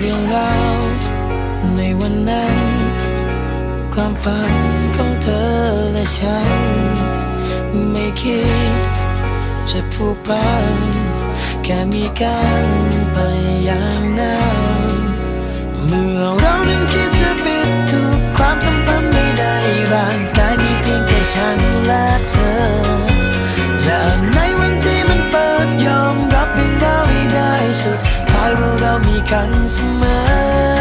เรื่องราวในวันนั้น ความฝันของเธอและฉัน ไม่คิดจะผูกพันแค่มีกันไปอย่างนั้น กันเสมอ